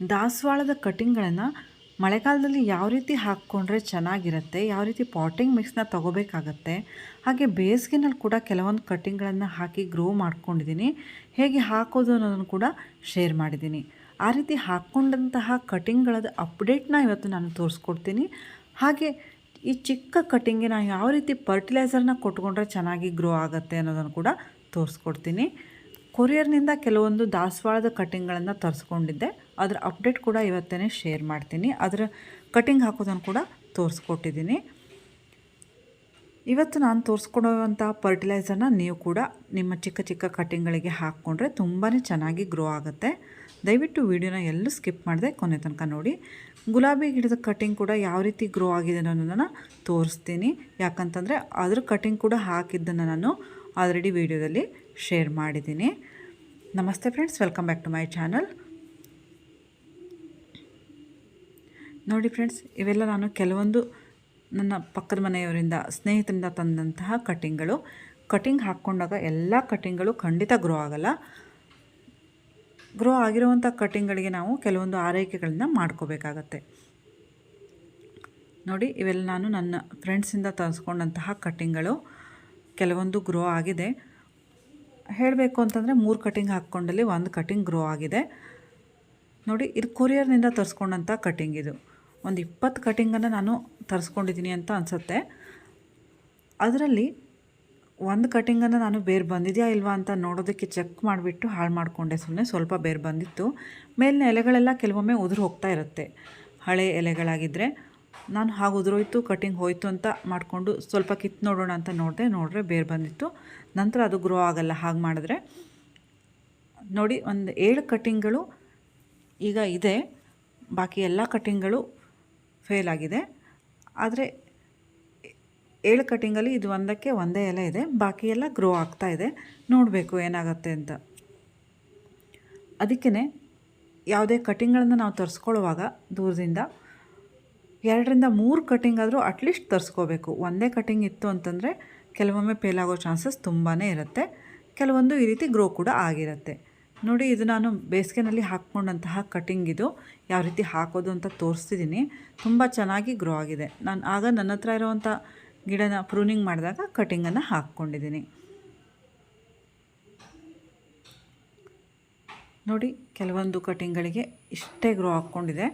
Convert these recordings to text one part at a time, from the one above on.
ದಾಸವಾಳದ ಕಟಿಂಗ್ಗಳನ್ನು ಮಳೆಗಾಲದಲ್ಲಿ ಯಾವ ರೀತಿ ಹಾಕ್ಕೊಂಡ್ರೆ ಚೆನ್ನಾಗಿರುತ್ತೆ, ಯಾವ ರೀತಿ ಪಾಟಿಂಗ್ ಮಿಕ್ಸ್ನ ತೊಗೋಬೇಕಾಗತ್ತೆ, ಹಾಗೆ ಬೇಸಿಗೆನಲ್ಲಿ ಕೂಡ ಕೆಲವೊಂದು ಕಟ್ಟಿಂಗ್ಗಳನ್ನು ಹಾಕಿ ಗ್ರೋ ಮಾಡ್ಕೊಂಡಿದ್ದೀನಿ. ಹೇಗೆ ಹಾಕೋದು ಅನ್ನೋದನ್ನು ಕೂಡ ಶೇರ್ ಮಾಡಿದ್ದೀನಿ. ಆ ರೀತಿ ಹಾಕ್ಕೊಂಡಂತಹ ಕಟಿಂಗ್ಗಳದ್ದು ಅಪ್ಡೇಟ್ನ ಇವತ್ತು ನಾನು ತೋರಿಸ್ಕೊಡ್ತೀನಿ. ಹಾಗೆ ಈ ಚಿಕ್ಕ ಕಟಿಂಗ್ಗೆ ನಾನು ಯಾವ ರೀತಿ ಫರ್ಟಿಲೈಸರ್ನ ಕೊಟ್ಕೊಂಡ್ರೆ ಚೆನ್ನಾಗಿ ಗ್ರೋ ಆಗುತ್ತೆ ಅನ್ನೋದನ್ನು ಕೂಡ ತೋರಿಸ್ಕೊಡ್ತೀನಿ. ಕೊರಿಯರ್ನಿಂದ ಕೆಲವೊಂದು ದಾಸವಾಳದ ಕಟಿಂಗ್ಗಳನ್ನು ತರಿಸ್ಕೊಂಡಿದ್ದೆ. ಅದರ ಅಪ್ಡೇಟ್ ಕೂಡ ಇವತ್ತೇ ಶೇರ್ ಮಾಡ್ತೀನಿ. ಅದರ ಕಟಿಂಗ್ ಹಾಕೋದನ್ನು ಕೂಡ ತೋರಿಸ್ಕೊಟ್ಟಿದ್ದೀನಿ. ಇವತ್ತು ನಾನು ತೋರಿಸ್ಕೊಡುವಂಥ ಫರ್ಟಿಲೈಸರ್ನ ನೀವು ಕೂಡ ನಿಮ್ಮ ಚಿಕ್ಕ ಚಿಕ್ಕ ಕಟಿಂಗ್ಗಳಿಗೆ ಹಾಕ್ಕೊಂಡ್ರೆ ತುಂಬಾ ಚೆನ್ನಾಗಿ ಗ್ರೋ ಆಗುತ್ತೆ. ದಯವಿಟ್ಟು ವಿಡಿಯೋನ ಎಲ್ಲೂ ಸ್ಕಿಪ್ ಮಾಡಿದೆ ಕೊನೆ ತನಕ ನೋಡಿ. ಗುಲಾಬಿ ಗಿಡದ ಕಟಿಂಗ್ ಕೂಡ ಯಾವ ರೀತಿ ಗ್ರೋ ಆಗಿದೆ ಅನ್ನೋದನ್ನು ತೋರಿಸ್ತೀನಿ. ಯಾಕಂತಂದರೆ ಅದ್ರ ಕಟಿಂಗ್ ಕೂಡ ಹಾಕಿದ್ದನ್ನು ನಾನು ಆಲ್ರೆಡಿ ವೀಡಿಯೋದಲ್ಲಿ ಶೇರ್ ಮಾಡಿದ್ದೀನಿ. Namaste friends welcome back to my channel ನೋಡಿ ಫ್ರೆಂಡ್ಸ್ ಇವೆಲ್ಲ ನಾನು ಕೆಲವೊಂದು ನನ್ನ ಪಕ್ಕದ ಮನೆಯವರಿಂದ, ಸ್ನೇಹಿತರಿಂದ ತಂದಂತಹ ಕಟಿಂಗ್ಗಳು. ಕಟಿಂಗ್ ಹಾಕ್ಕೊಂಡಾಗ ಎಲ್ಲ ಕಟಿಂಗ್ಗಳು ಖಂಡಿತ ಗ್ರೋ ಆಗಲ್ಲ. ಗ್ರೋ ಆಗಿರುವಂಥ ಕಟಿಂಗ್ಗಳಿಗೆ ನಾವು ಕೆಲವೊಂದು ಆರೈಕೆಗಳನ್ನ ಮಾಡ್ಕೋಬೇಕಾಗತ್ತೆ. ನೋಡಿ, ಇವೆಲ್ಲ ನಾನು ನನ್ನ ಫ್ರೆಂಡ್ಸಿಂದ ತರಿಸ್ಕೊಂಡಂತಹ ಕಟ್ಟಿಂಗ್ಗಳು ಕೆಲವೊಂದು ಗ್ರೋ ಆಗಿದೆ. ಹೇಳಬೇಕು ಅಂತಂದರೆ ಮೂರು ಕಟಿಂಗ್ ಹಾಕ್ಕೊಂಡಲ್ಲಿ ಒಂದು ಕಟಿಂಗ್ ಗ್ರೋ ಆಗಿದೆ. ನೋಡಿ, ಇದು ಕೊರಿಯರ್ನಿಂದ ತರಿಸ್ಕೊಂಡಂಥ ಕಟಿಂಗ್ ಇದು. ಒಂದು ಇಪ್ಪತ್ತು ಕಟಿಂಗನ್ನು ನಾನು ತರಿಸ್ಕೊಂಡಿದ್ದೀನಿ ಅಂತ ಅನಿಸುತ್ತೆ. ಅದರಲ್ಲಿ ಒಂದು ಕಟಿಂಗನ್ನು ನಾನು ಬೇರೆ ಬಂದಿದೆಯಾ ಇಲ್ವಾ ಅಂತ ನೋಡೋದಕ್ಕೆ ಚೆಕ್ ಮಾಡಿಬಿಟ್ಟು ಹಾಳು ಮಾಡಿಕೊಂಡೆ ಸುಮ್ಮನೆ ಸ್ವಲ್ಪ ಬೇರೆ ಬಂದಿತ್ತು. ಮೇಲಿನ ಎಲೆಗಳೆಲ್ಲ ಕೆಲವೊಮ್ಮೆ ಉದುರು ಹೋಗ್ತಾ ಇರುತ್ತೆ. ಹಳೆ ಎಲೆಗಳಾಗಿದ್ದರೆ ನಾನು ಹಾಗೆ ಉದುರೋಯ್ತು ಕಟಿಂಗ್ ಹೋಯಿತು ಅಂತ ಮಾಡಿಕೊಂಡು ಸ್ವಲ್ಪ ಕಿತ್ತು ನೋಡೋಣ ಅಂತ ನೋಡಿದೆ ನೋಡಿದ್ರೆ ಬೇರೆ ಬಂದಿತ್ತು. ನಂತರ ಅದು ಗ್ರೋ ಆಗಲ್ಲ, ಹಾಗೆ ಮಾಡಿದ್ರೆ. ನೋಡಿ, ಒಂದು ಏಳು ಕಟ್ಟಿಂಗ್ಗಳು ಈಗ ಇದೆ. ಬಾಕಿ ಎಲ್ಲ ಕಟ್ಟಿಂಗ್ಗಳು ಫೇಲ್ ಆಗಿದೆ. ಆದರೆ ಏಳು ಕಟ್ಟಿಂಗಲ್ಲಿ ಇದು ಒಂದಕ್ಕೆ ಒಂದೇ ಎಲೆ ಇದೆ. ಬಾಕಿ ಎಲ್ಲ ಗ್ರೋ ಆಗ್ತಾ ಇದೆ. ನೋಡಬೇಕು ಏನಾಗುತ್ತೆ ಅಂತ. ಅದಕ್ಕೇ ಯಾವುದೇ ಕಟ್ಟಿಂಗ್ಗಳನ್ನು ನಾವು ತರಿಸ್ಕೊಳ್ಳುವಾಗ ದೂರದಿಂದ ಎರಡರಿಂದ ಮೂರು ಕಟ್ಟಿಂಗ್ ಆದರೂ ಅಟ್ಲೀಸ್ಟ್ ತರಿಸ್ಕೋಬೇಕು. ಒಂದೇ ಕಟ್ಟಿಂಗ್ ಇತ್ತು ಅಂತಂದರೆ ಕೆಲವೊಮ್ಮೆ ಫೇಲ್ ಆಗೋ ಚಾನ್ಸಸ್ ತುಂಬಾ ಇರುತ್ತೆ. ಕೆಲವೊಂದು ಈ ರೀತಿ ಗ್ರೋ ಕೂಡ ಆಗಿರುತ್ತೆ. ನೋಡಿ, ಇದು ನಾನು ಬೇಸಿಗೆನಲ್ಲಿ ಹಾಕ್ಕೊಂಡಂತಹ ಕಟ್ಟಿಂಗ್ ಇದು. ಯಾವ ರೀತಿ ಹಾಕೋದು ಅಂತ ತೋರಿಸ್ತಿದ್ದೀನಿ ತುಂಬ ಚೆನ್ನಾಗಿ ಗ್ರೋ ಆಗಿದೆ. ನಾನು ಆಗ ನನ್ನ ಹತ್ರ ಇರೋವಂಥ ಗಿಡನ ಪ್ರೂನಿಂಗ್ ಮಾಡಿದಾಗ ಕಟಿಂಗನ್ನು ಹಾಕ್ಕೊಂಡಿದ್ದೀನಿ ನೋಡಿ, ಕೆಲವೊಂದು ಕಟಿಂಗ್ಗಳಿಗೆ ಇಷ್ಟೇ ಗ್ರೋ ಹಾಕ್ಕೊಂಡಿದೆ.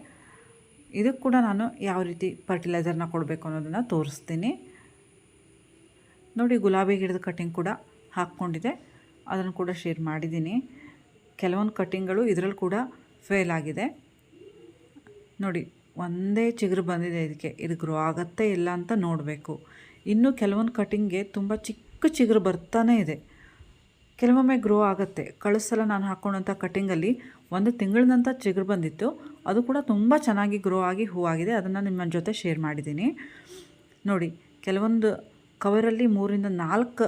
ಇದಕ್ಕೆ ಕೂಡ ನಾನು ಯಾವ ರೀತಿ ಫರ್ಟಿಲೈಸರ್ನ ಕೊಡಬೇಕು ಅನ್ನೋದನ್ನು ತೋರಿಸ್ತೀನಿ. ನೋಡಿ, ಗುಲಾಬಿ ಗಿಡದ ಕಟಿಂಗ್ ಕೂಡ ಹಾಕ್ಕೊಂಡಿದೆ. ಅದನ್ನು ಕೂಡ ಶೇರ್ ಮಾಡಿದ್ದೀನಿ. ಕೆಲವೊಂದು ಕಟ್ಟಿಂಗ್ಗಳು ಇದರಲ್ಲಿ ಕೂಡ ಫೇಲ್ ಆಗಿದೆ. ನೋಡಿ, ಒಂದೇ ಚಿಗುರು ಬಂದಿದೆ ಇದಕ್ಕೆ. ಇದು ಗ್ರೋ ಆಗತ್ತೆ ಇಲ್ಲ ಅಂತ ನೋಡಬೇಕು. ಇನ್ನು ಕೆಲವೊಂದು ಕಟ್ಟಿಂಗ್ಗೆ ತುಂಬ ಚಿಕ್ಕ ಚಿಗುರು ಬರ್ತಾನೇ ಇದೆ. ಕೆಲವೊಮ್ಮೆ ಗ್ರೋ ಆಗುತ್ತೆ. ಕಳಿಸಲ ನಾನು ಹಾಕ್ಕೊಂಡಂಥ ಕಟ್ಟಿಂಗಲ್ಲಿ ಒಂದು ತಿಂಗಳದಂಥ ಚಿಗುರು ಬಂದಿತ್ತು. ಅದು ಕೂಡ ತುಂಬ ಚೆನ್ನಾಗಿ ಗ್ರೋ ಆಗಿ ಹೂವಾಗಿದೆ. ಅದನ್ನು ನಿಮ್ಮ ಜೊತೆ ಶೇರ್ ಮಾಡಿದ್ದೀನಿ. ನೋಡಿ, ಕೆಲವೊಂದು ಕವರಲ್ಲಿ ಮೂರಿಂದ ನಾಲ್ಕು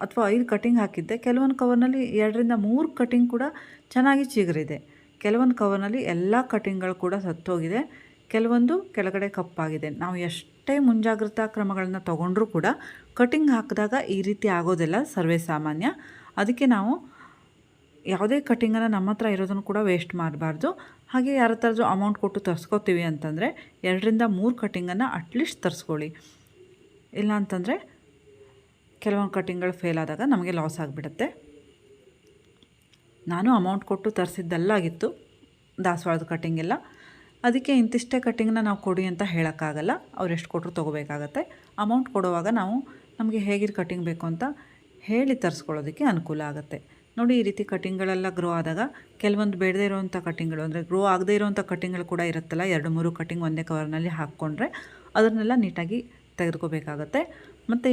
ಅಥವಾ ಐದು ಕಟಿಂಗ್ ಹಾಕಿದ್ದೆ. ಕೆಲವೊಂದು ಕವರ್ನಲ್ಲಿ ಎರಡರಿಂದ ಮೂರು ಕಟಿಂಗ್ ಕೂಡ ಚೆನ್ನಾಗಿ ಚಿಗುರಿದೆ. ಕೆಲವೊಂದು ಕವರ್ನಲ್ಲಿ ಎಲ್ಲ ಕಟಿಂಗ್ಗಳು ಕೂಡ ಸತ್ತೋಗಿದೆ. ಕೆಲವೊಂದು ಕೆಳಗಡೆ ಕಪ್ಪಾಗಿದೆ. ನಾವು ಎಷ್ಟೇ ಮುಂಜಾಗ್ರತಾ ಕ್ರಮಗಳನ್ನು ತಗೊಂಡ್ರೂ ಕೂಡ ಕಟಿಂಗ್ ಹಾಕಿದಾಗ ಈ ರೀತಿ ಆಗೋದಿಲ್ಲ ಸರ್ವೇ ಸಾಮಾನ್ಯ. ಅದಕ್ಕೆ ನಾವು ಯಾವುದೇ ಕಟ್ಟಿಂಗನ್ನು ನಮ್ಮ ಹತ್ರ ಇರೋದನ್ನು ಕೂಡ ವೇಸ್ಟ್ ಮಾಡಬಾರ್ದು. ಹಾಗೆ ಯಾರ ಹತ್ರ ಅಮೌಂಟ್ ಕೊಟ್ಟು ತರಿಸ್ಕೋತೀವಿ ಅಂತಂದರೆ ಎರಡರಿಂದ ಮೂರು ಕಟ್ಟಿಂಗನ್ನು ಅಟ್ಲೀಸ್ಟ್ ತರಿಸ್ಕೊಳ್ಳಿ. ಇಲ್ಲ ಅಂತಂದರೆ ಕೆಲವೊಂದು ಕಟ್ಟಿಂಗ್ಗಳು ಫೇಲ್ ಆದಾಗ ನಮಗೆ ಲಾಸ್ ಆಗಿಬಿಡುತ್ತೆ. ನಾನು ಅಮೌಂಟ್ ಕೊಟ್ಟು ತರಿಸಿದ್ದಲ್ಲಾಗಿತ್ತು, ದಾಸವಾಳದ ಕಟ್ಟಿಂಗ್ ಎಲ್ಲ. ಅದಕ್ಕೆ ಇಂತಿಷ್ಟೇ ಕಟ್ಟಿಂಗ್ನ ನಾವು ಕೊಡಿ ಅಂತ ಹೇಳೋಕ್ಕಾಗಲ್ಲ. ಅವ್ರು ಎಷ್ಟು ಕೊಟ್ಟರು ತೊಗೋಬೇಕಾಗತ್ತೆ. ಅಮೌಂಟ್ ಕೊಡುವಾಗ ನಾವು ನಮಗೆ ಹೇಗಿರ ಕಟ್ಟಿಂಗ್ ಬೇಕು ಅಂತ ಹೇಳಿ ತರಿಸ್ಕೊಳ್ಳೋದಕ್ಕೆ ಅನುಕೂಲ ಆಗುತ್ತೆ. ನೋಡಿ ಈ ರೀತಿ ಕಟ್ಟಿಂಗ್ಗಳೆಲ್ಲ ಗ್ರೋ ಆದಾಗ ಕೆಲವೊಂದು ಬೇಡದೇ ಇರೋವಂಥ ಕಟ್ಟಿಂಗ್ಗಳು ಅಂದರೆ ಗ್ರೋ ಆಗದೇ ಇರುವಂಥ ಕಟ್ಟಿಂಗ್ಗಳು ಕೂಡ ಇರುತ್ತಲ್ಲ, ಎರಡು ಮೂರು ಕಟ್ಟಿಂಗ್ ಒಂದೇ ಕವರ್ನಲ್ಲಿ ಹಾಕ್ಕೊಂಡ್ರೆ ಅದನ್ನೆಲ್ಲ ನೀಟಾಗಿ ತೆಗೆದುಕೋಬೇಕಾಗತ್ತೆ. ಮತ್ತು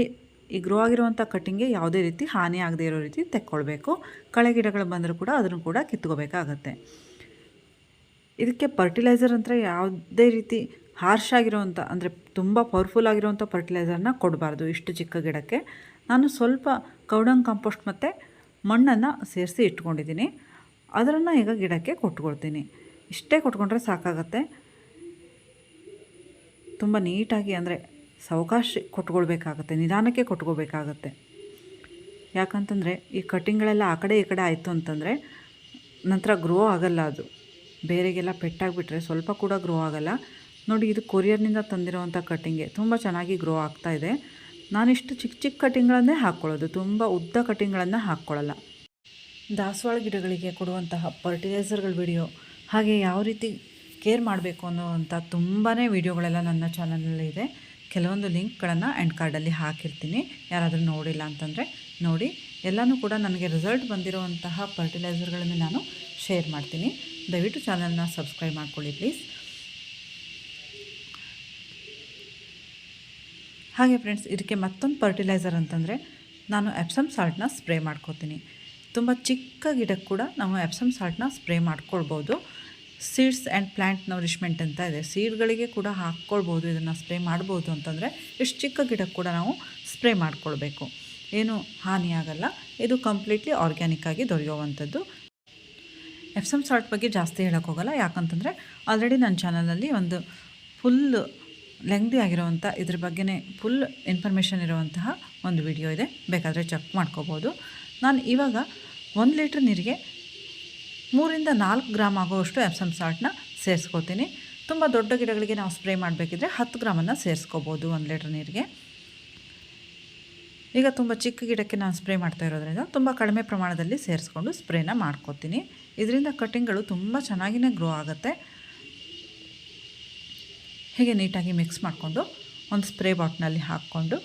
ಈ ಗ್ರೋ ಆಗಿರುವಂಥ ಕಟ್ಟಿಂಗ್ಗೆ ಯಾವುದೇ ರೀತಿ ಹಾನಿ ಆಗದೇ ಇರೋ ರೀತಿ ತೆಕ್ಕೊಳ್ಬೇಕು. ಕಳೆ ಗಿಡಗಳು ಬಂದರೂ ಕೂಡ ಅದನ್ನು ಕೂಡ ಕಿತ್ಕೋಬೇಕಾಗತ್ತೆ ಇದಕ್ಕೆ ಫರ್ಟಿಲೈಸರ್ ಅಂದರೆ ಯಾವುದೇ ರೀತಿ ಹಾರ್ಶ್ ಆಗಿರುವಂಥ, ಅಂದರೆ ತುಂಬ ಪವರ್ಫುಲ್ ಆಗಿರೋವಂಥ ಫರ್ಟಿಲೈಸರ್ನ ಕೊಡಬಾರ್ದು ಇಷ್ಟು ಚಿಕ್ಕ ಗಿಡಕ್ಕೆ. ನಾನು ಸ್ವಲ್ಪ ಕೌಡಂಗ್ ಕಾಂಪೋಸ್ಟ್ ಮತ್ತು ಮಣ್ಣನ್ನು ಸೇರಿಸಿ ಇಟ್ಕೊಂಡಿದ್ದೀನಿ. ಅದನ್ನು ಈಗ ಗಿಡಕ್ಕೆ ಕೊಟ್ಕೊಳ್ತೀನಿ. ಇಷ್ಟೇ ಕೊಟ್ಕೊಂಡ್ರೆ ಸಾಕಾಗತ್ತೆ. ತುಂಬ ನೀಟಾಗಿ ಅಂದರೆ ಸಾವಕಾಶ ಕೊಟ್ಕೊಳ್ಬೇಕಾಗತ್ತೆ, ನಿಧಾನಕ್ಕೆ ಕೊಟ್ಕೋಬೇಕಾಗತ್ತೆ ಯಾಕಂತಂದರೆ ಈ ಕಟ್ಟಿಂಗ್ಗಳೆಲ್ಲ ಆ ಕಡೆ ಈ ಕಡೆ ಆಯಿತು ಅಂತಂದರೆ ನಂತರ ಗ್ರೋ ಆಗಲ್ಲ ಅದು. ಬೇರೆಗೆಲ್ಲ ಪೆಟ್ಟಾಗಿಬಿಟ್ರೆ ಸ್ವಲ್ಪ ಕೂಡ ಗ್ರೋ ಆಗಲ್ಲ. ನೋಡಿ ಇದು ಕೊರಿಯರ್ನಿಂದ ತಂದಿರುವಂಥ ಕಟ್ಟಿಂಗೆ ತುಂಬ ಚೆನ್ನಾಗಿ ಗ್ರೋ ಆಗ್ತಾ ಇದೆ. ನಾನಿಷ್ಟು ಚಿಕ್ಕ ಚಿಕ್ಕ ಕಟ್ಟಿಂಗ್ಗಳನ್ನೇ ಹಾಕ್ಕೊಳ್ಳೋದು. ತುಂಬ ಉದ್ದ ಕಟ್ಟಿಂಗ್ಗಳನ್ನು ಹಾಕ್ಕೊಳ್ಳಲ್ಲ. ದಾಸವಾಳ ಗಿಡಗಳಿಗೆ ಕೊಡುವಂತಹ ಫರ್ಟಿಲೈಸರ್ಗಳ ವಿಡಿಯೋ ಹಾಗೆ ಯಾವ ರೀತಿ ಕೇರ್ ಮಾಡಬೇಕು ಅನ್ನೋವಂಥ ತುಂಬಾ ವಿಡಿಯೋಗಳೆಲ್ಲ ನನ್ನ ಚಾನಲಲ್ಲಿ ಇದೆ. ಕೆಲವೊಂದು ಲಿಂಕ್ಗಳನ್ನು ಎಂಡ್ ಕಾರ್ಡಲ್ಲಿ ಹಾಕಿರ್ತೀನಿ. ಯಾರಾದರೂ ನೋಡಿಲ್ಲ ಅಂತಂದರೆ ನೋಡಿ. ಎಲ್ಲನೂ ಕೂಡ ನನಗೆ ರಿಸಲ್ಟ್ ಬಂದಿರುವಂತಹ ಫರ್ಟಿಲೈಸರ್ಗಳನ್ನು ನಾನು ಶೇರ್ ಮಾಡ್ತೀನಿ. ದಯವಿಟ್ಟು ಚಾನಲ್ನ ಸಬ್ಸ್ಕ್ರೈಬ್ ಮಾಡ್ಕೊಳ್ಳಿ ಪ್ಲೀಸ್ ಹಾಗೆ ಫ್ರೆಂಡ್ಸ್ ಇದಕ್ಕೆ ಮತ್ತೊಂದು ಫರ್ಟಿಲೈಸರ್ ಅಂತಂದರೆ ನಾನು ಎಪ್ಸಮ್ ಸಾಲ್ಟ್ನ ಸ್ಪ್ರೇ ಮಾಡ್ಕೋತೀನಿ. ತುಂಬ ಚಿಕ್ಕ ಗಿಡಕ್ಕೆ ಕೂಡ ನಾವು ಎಪ್ಸಮ್ ಸಾಲ್ಟ್ನ ಸ್ಪ್ರೇ ಮಾಡ್ಕೊಳ್ಬೋದು. ಸೀಡ್ಸ್ ಆ್ಯಂಡ್ ಪ್ಲ್ಯಾಂಟ್ ನರಿಶ್ಮೆಂಟ್ ಅಂತ ಇದೆ. ಸೀಡ್ಗಳಿಗೆ ಕೂಡ ಹಾಕ್ಕೊಳ್ಬೋದು, ಇದನ್ನು ಸ್ಪ್ರೇ ಮಾಡ್ಬೋದು ಅಂತಂದರೆ ಇಷ್ಟು ಚಿಕ್ಕ ಗಿಡಕ್ಕೆ ಕೂಡ ನಾವು ಸ್ಪ್ರೇ ಮಾಡ್ಕೊಳ್ಬೇಕು. ಏನು ಹಾನಿಯಾಗಲ್ಲ ಇದು ಕಂಪ್ಲೀಟ್ಲಿ ಆರ್ಗ್ಯಾನಿಕ್ ಆಗಿ ದೊರೆಯುವಂಥದ್ದು. ಎಪ್ಸಮ್ ಸಾಲ್ಟ್ ಬಗ್ಗೆ ಜಾಸ್ತಿ ಹೇಳೋಕ್ಕೋಗಲ್ಲ. ಯಾಕಂತಂದರೆ ಆಲ್ರೆಡಿ ನನ್ನ ಚಾನಲಲ್ಲಿ ಒಂದು ಫುಲ್ ಲೆಂಗ್ದಿ ಆಗಿರುವಂಥ ಇದ್ರ ಬಗ್ಗೆನೇ ಫುಲ್ ಇನ್ಫಾರ್ಮೇಷನ್ ಇರುವಂತಹ ಒಂದು ವಿಡಿಯೋ ಇದೆ. ಬೇಕಾದರೆ ಚೆಕ್ ಮಾಡ್ಕೋಬೋದು. ನಾನು ಇವಾಗ ಒಂದು ಲೀಟ್ರ್ ನೀರಿಗೆ ಮೂರಿಂದ ನಾಲ್ಕು ಗ್ರಾಮ್ ಆಗೋವಷ್ಟು ಎಪ್ಸಮ್ ಸಾಲ್ಟ್ನ ಸೇರಿಸ್ಕೋತೀನಿ. ತುಂಬ ದೊಡ್ಡ ಗಿಡಗಳಿಗೆ ನಾವು ಸ್ಪ್ರೇ ಮಾಡಬೇಕಿದ್ರೆ ಹತ್ತು ಗ್ರಾಮನ್ನು ಸೇರಿಸ್ಕೋಬೋದು ಒಂದು ಲೀಟ್ರ್ ನೀರಿಗೆ. ಈಗ ತುಂಬ ಚಿಕ್ಕ ಗಿಡಕ್ಕೆ ನಾನು ಸ್ಪ್ರೇ ಮಾಡ್ತಾ ಇರೋದ್ರಿಂದ ತುಂಬ ಕಡಿಮೆ ಪ್ರಮಾಣದಲ್ಲಿ ಸೇರಿಸ್ಕೊಂಡು ಸ್ಪ್ರೇನ ಮಾಡ್ಕೋತೀನಿ. ಇದರಿಂದ ಕಟ್ಟಿಂಗ್ಗಳು ತುಂಬ ಚೆನ್ನಾಗಿಯೇ ಗ್ರೋ ಆಗುತ್ತೆ. ಹೀಗೆ ನೀಟಾಗಿ ಮಿಕ್ಸ್ ಮಾಡಿಕೊಂಡು ಒಂದು ಸ್ಪ್ರೇ ಬಾಟ್ನಲ್ಲಿ ಹಾಕ್ಕೊಂಡು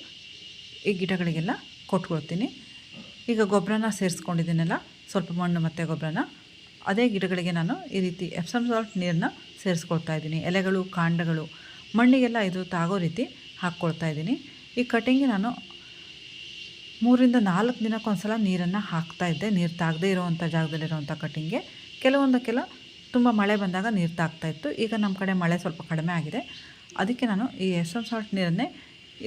ಈ ಗಿಡಗಳಿಗೆಲ್ಲ ಕೊಟ್ಕೊಳ್ತೀನಿ. ಈಗ ಗೊಬ್ಬರನ ಸೇರಿಸ್ಕೊಂಡಿದ್ದೀನಲ್ಲ, ಸ್ವಲ್ಪ ಮಣ್ಣು ಮತ್ತು ಗೊಬ್ಬರನ. ಅದೇ ಗಿಡಗಳಿಗೆ ನಾನು ಈ ರೀತಿ ಎಪ್ಸಮ್ ಸಾಲ್ಟ್ ನೀರನ್ನ ಸೇರಿಸ್ಕೊಳ್ತಾ ಇದ್ದೀನಿ. ಎಲೆಗಳು, ಕಾಂಡಗಳು, ಮಣ್ಣಿಗೆಲ್ಲ ಇದು ತಾಗೋ ರೀತಿ ಹಾಕ್ಕೊಳ್ತಾ ಇದ್ದೀನಿ. ಈ ಕಟಿಂಗ್ಗೆ ನಾನು ಮೂರಿಂದ ನಾಲ್ಕು ದಿನಕ್ಕೊಂದ್ಸಲ ನೀರನ್ನು ಹಾಕ್ತಾ ಇದ್ದೆ. ನೀರು ತಾಗದೇ ಇರೋವಂಥ ಜಾಗದಲ್ಲಿರುವಂಥ ಕಟಿಂಗ್ಗೆ ಕೆಲವೊಂದಕ್ಕೆಲ್ಲ ತುಂಬ ಮಳೆ ಬಂದಾಗ ನೀರು ತಾಗ್ತಾ ಇತ್ತು. ಈಗ ನಮ್ಮ ಕಡೆ ಮಳೆ ಸ್ವಲ್ಪ ಕಡಿಮೆ ಆಗಿದೆ. ಅದಕ್ಕೆ ನಾನು ಈ ಎಪ್ಸಮ್ ಸಾಲ್ಟ್ ನೀರನ್ನೇ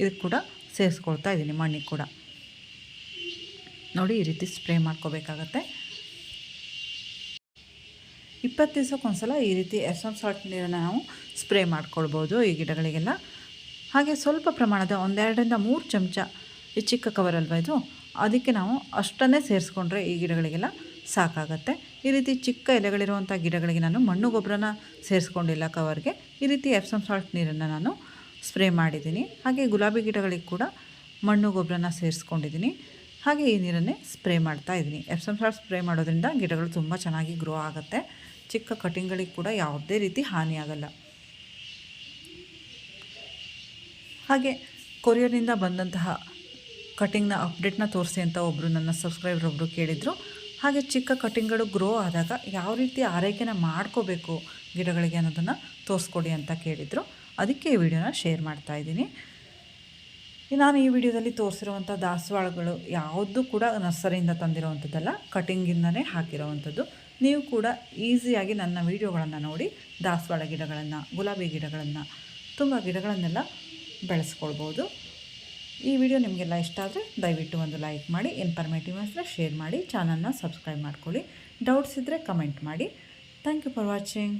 ಇದಕ್ಕೆ ಕೂಡ ಸೇರಿಸ್ಕೊಳ್ತಾ ಇದ್ದೀನಿ ಮಣ್ಣಿಗೆ ಕೂಡ. ನೋಡಿ ಈ ರೀತಿ ಸ್ಪ್ರೇ ಮಾಡ್ಕೋಬೇಕಾಗತ್ತೆ. ಇಪ್ಪತ್ತು ದಿವಸಕ್ಕೊಂದ್ಸಲ ಈ ರೀತಿ ಎಸ್ಎಮ್ ಸಾಲ್ಟ್ ನೀರನ್ನು ನಾವು ಸ್ಪ್ರೇ ಮಾಡ್ಕೊಳ್ಬೋದು ಈ ಗಿಡಗಳಿಗೆಲ್ಲ. ಹಾಗೆ ಸ್ವಲ್ಪ ಪ್ರಮಾಣದ ಒಂದೆರಡರಿಂದ ಮೂರು ಚಮಚ ಈ ಚಿಕ್ಕ ಕವರ್ ಇದು? ಅದಕ್ಕೆ ನಾವು ಅಷ್ಟನ್ನೇ ಸೇರಿಸ್ಕೊಂಡ್ರೆ ಈ ಗಿಡಗಳಿಗೆಲ್ಲ ಸಾಕಾಗತ್ತೆ. ಈ ರೀತಿ ಚಿಕ್ಕ ಎಲೆಗಳಿರುವಂಥ ಗಿಡಗಳಿಗೆ ನಾನು ಮಣ್ಣು ಗೊಬ್ಬರನ ಸೇರಿಸ್ಕೊಂಡಿಲ್ಲ ಕವರ್ಗೆ ಈ ರೀತಿ ಎಪ್ಸಮ್ ಸಾಲ್ಟ್ ನೀರನ್ನು ನಾನು ಸ್ಪ್ರೇ ಮಾಡಿದ್ದೀನಿ. ಹಾಗೆ ಗುಲಾಬಿ ಗಿಡಗಳಿಗೆ ಕೂಡ ಮಣ್ಣು ಗೊಬ್ಬರನ ಸೇರಿಸ್ಕೊಂಡಿದ್ದೀನಿ. ಹಾಗೆ ಈ ನೀರನ್ನೇ ಸ್ಪ್ರೇ ಮಾಡ್ತಾ ಇದ್ದೀನಿ. ಎಪ್ಸಮ್ ಸಾಲ್ಟ್ ಸ್ಪ್ರೇ ಮಾಡೋದ್ರಿಂದ ಗಿಡಗಳು ತುಂಬ ಚೆನ್ನಾಗಿ ಗ್ರೋ ಆಗುತ್ತೆ. ಚಿಕ್ಕ ಕಟಿಂಗ್ಗಳಿಗೆ ಕೂಡ ಯಾವುದೇ ರೀತಿ ಹಾನಿಯಾಗಲ್ಲ ಹಾಗೆ ಕೊರಿಯರ್ನಿಂದ ಬಂದಂತಹ ಕಟಿಂಗ್ನ ಅಪ್ಡೇಟ್ನ ತೋರಿಸಿ ಅಂತ ಒಬ್ಬರು ನನ್ನ ಸಬ್ಸ್ಕ್ರೈಬರ್ ಒಬ್ಬರು ಕೇಳಿದರು. ಹಾಗೆ ಚಿಕ್ಕ ಕಟಿಂಗ್ಗಳು ಗ್ರೋ ಆದಾಗ ಯಾವ ರೀತಿ ಆರೈಕೆನ ಮಾಡ್ಕೋಬೇಕು ಗಿಡಗಳಿಗೆ ಅನ್ನೋದನ್ನು ತೋರಿಸ್ಕೊಡಿ ಅಂತ ಕೇಳಿದರು. ಅದಕ್ಕೆ ಈ ವಿಡಿಯೋನ ಶೇರ್ ಮಾಡ್ತಾ ಇದ್ದೀನಿ. ನಾನು ಈ ವಿಡಿಯೋದಲ್ಲಿ ತೋರಿಸಿರುವಂಥ ದಾಸವಾಳಗಳು ಯಾವುದು ಕೂಡ ನರ್ಸರಿಯಿಂದ ತಂದಿರುವಂಥದ್ದಲ್ಲ, ಕಟಿಂಗಿಂದನೇ ಹಾಕಿರೋವಂಥದ್ದು. ನೀವು ಕೂಡ ಈಸಿಯಾಗಿ ನನ್ನ ವಿಡಿಯೋಗಳನ್ನು ನೋಡಿ, ದಾಸವಾಳ ಗಿಡಗಳನ್ನು, ಗುಲಾಬಿ ಗಿಡಗಳನ್ನು, ತುಂಬ ಗಿಡಗಳನ್ನೆಲ್ಲ ಬೆಳೆಸ್ಕೊಳ್ಬೋದು. ಈ ವಿಡಿಯೋ ನಿಮಗೆಲ್ಲ ಇಷ್ಟ ಆದರೆ ದಯವಿಟ್ಟು ಒಂದು ಲೈಕ್ ಮಾಡಿ ಇನ್ಫಾರ್ಮೇಟಿವ್ ಆದರೆ ಶೇರ್ ಮಾಡಿ ಚಾನಲ್ನ ಸಬ್ಸ್ಕ್ರೈಬ್ ಮಾಡ್ಕೊಳ್ಳಿ. ಡೌಟ್ಸ್ ಇದ್ದರೆ ಕಮೆಂಟ್ ಮಾಡಿ. Thank you for watching